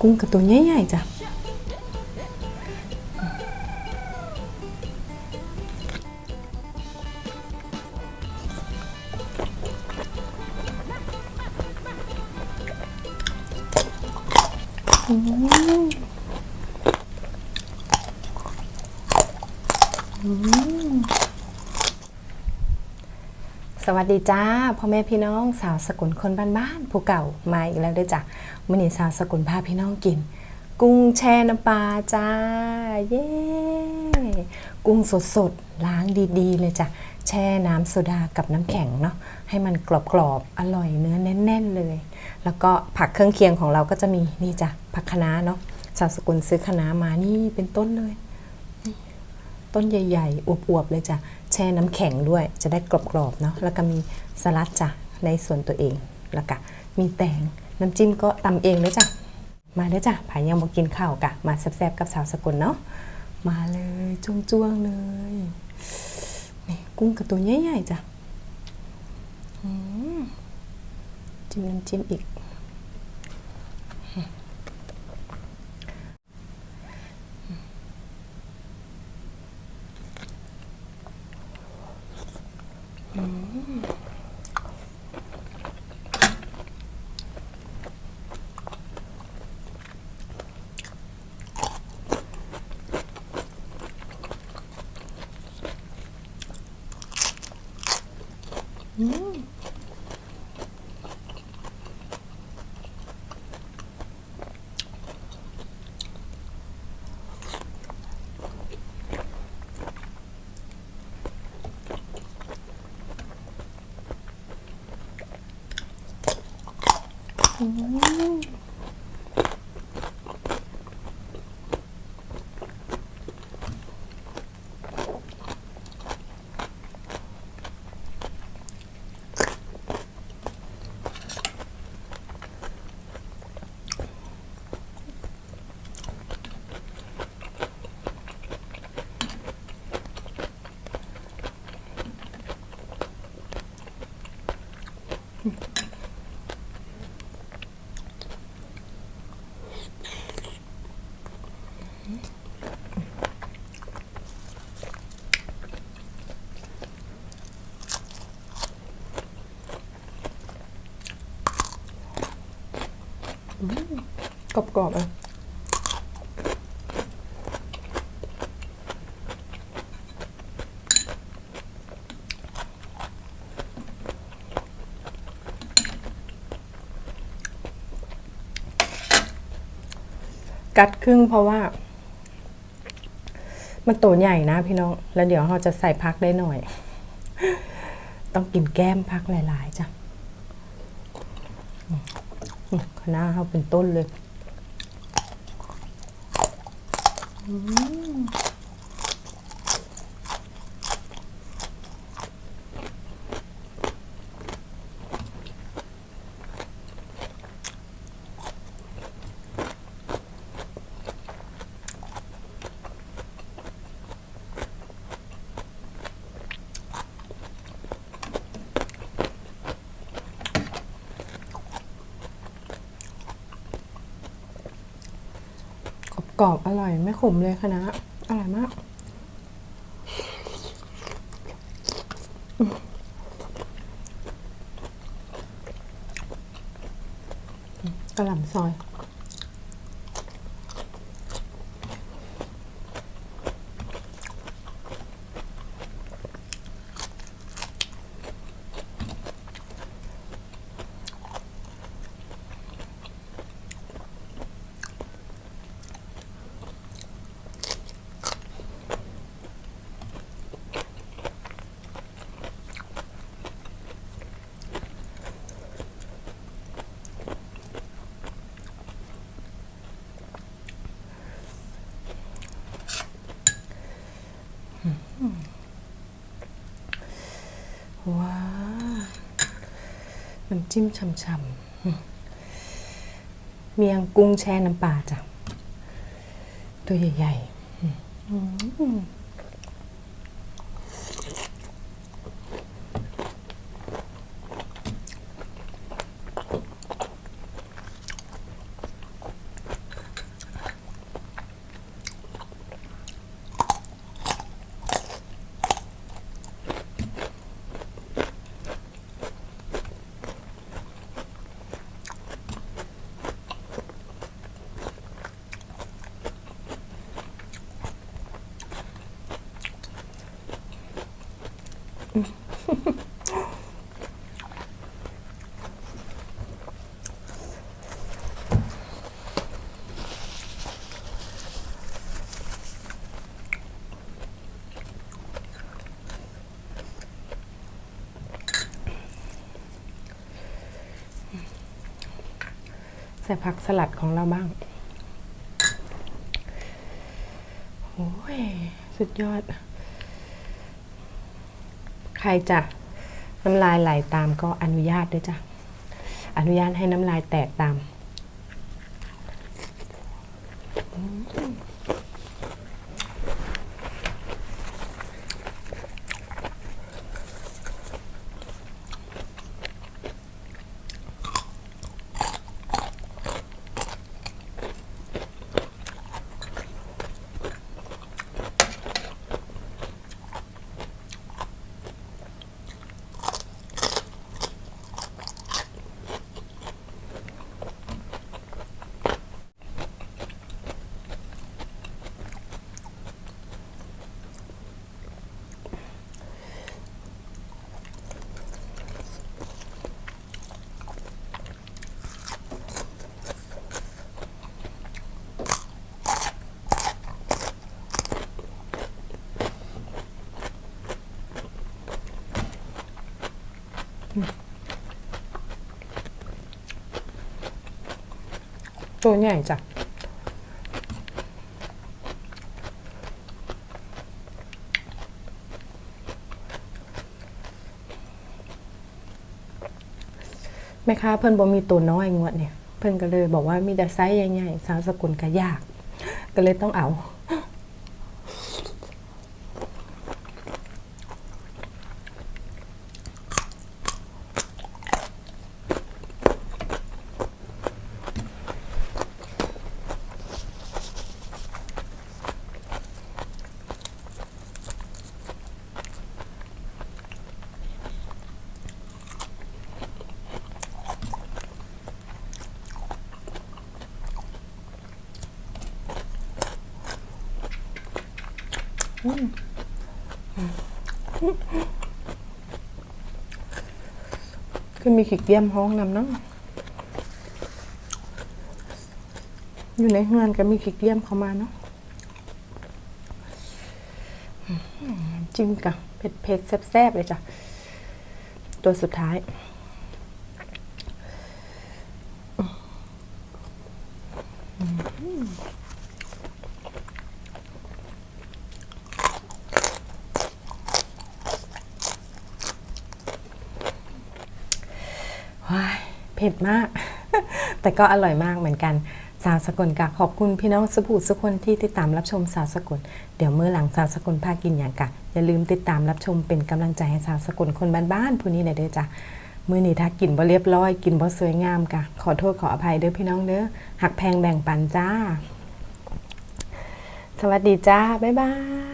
กุ้งกับตัวใหญ่ๆจ้ะอืม สวัสดีจ้าพ่อแม่พี่น้องสาวสกุลคนบ้านๆผู้เก่ามาอีกแล้วด้วยจ้ะมื่อนี้สาวสกุลพาพี่น้องกิน กุ้งแช่น้ำปลาจ้าเย้กุ้งสดๆล้างดีๆ เลยจ้ะแช่น้ำโซดากับน้ำแข็งเนาะให้มันกรอบๆอร่อยเนื้อแน่น ๆเลย แล้วก็ผักเครื่องเคียงของเราก็จะมีนี่จ้ะผักคะน้าเนาะสาวสกุลซื้อคะน้ามานี่เป็นต้นเลยต้นใหญ่ ๆอวบๆเลยจ้ะ ช่น้ำแข็งด้วย จะได้กรอบๆเนาะแล้วก็มีสลัดจ้ะในส่วนตัวเองแล้วก็มีแตงน้ำจิ้มก็ตำเองเลยจ้ะมาเด้อจ้ะผายยังบอกกินข้าวกะ มาแซ่บๆกับสาวสกุลเนาะมาเลยจ้วงๆเลยนี่กุ้งกับตัวใหญ่ๆจ้ะอืมจิ้มน้ำจิ้มอีก うんうん。 ก รอบๆอะกัดครึ่งเพราะว่า มันตัวใหญ่นะพี่น้อง แล้วเดี๋ยวเราจะใส่พักได้หน่อย ต้องกินแก้มพักหลาย ๆ จ้ะอืมอืมคณะเขาเป็นต้นเลย 嗯。 กรอบอร่อย ไม่ขมเลยคะนะอร่อยมาก กระหล่ำซอย น้ำจิ้มช่ำๆเมียงกุ้งแช่น้ำปลาจ้ะ ตัวใหญ่ๆ ใส่ผักสลัดของเราบ้าง โอ้ย สุดยอด ใครจะน้ำลายไหลตามก็อนุญาตด้วยจ้ะ อนุญาตให้น้ำลายแตกตาม ตัวใหญ่จ้ะแม่ค้าเพิ่นบ่มีตัวน้อยงวดเนี่ย เพิ่นก็เลยบอกว่ามีแต่ไซส์ใหญ่ๆสาวสกุลก็ยาก ก็เลยต้องเอา คือมีขีดเยี่ยมห้องนำเนาะอยู่ในเฮือนก็มีขีดเยี่ยมเข้ามาเนาะจิ้มกับเผ็ดเผ็ดๆแซ่บๆเลยจ้ะ ตัวสุดท้าย ว้าย เผ็ดมาก แต่ก็อร่อยมากเหมือนกันสาวสกลกะขอบคุณพี่น้องสุภูสุกคนที่ติดตามรับชมสาวสกลเดี๋ยวเมื่อหลังสาวสกลพากินอย่างกะ อย่าลืมติดตามรับชมเป็นกำลังใจให้สาวสกลคนบ้านๆผู้นี้หน่อยเด้อจ้ะมื้อนี้ถ้ากินบ่เรียบร้อย กินบ่สวยงามกะ ขอโทษขออภัยเด้อพี่น้องเด้อหักแพงแบ่งปันจ้า สวัสดีจ้า บ๊ายบาย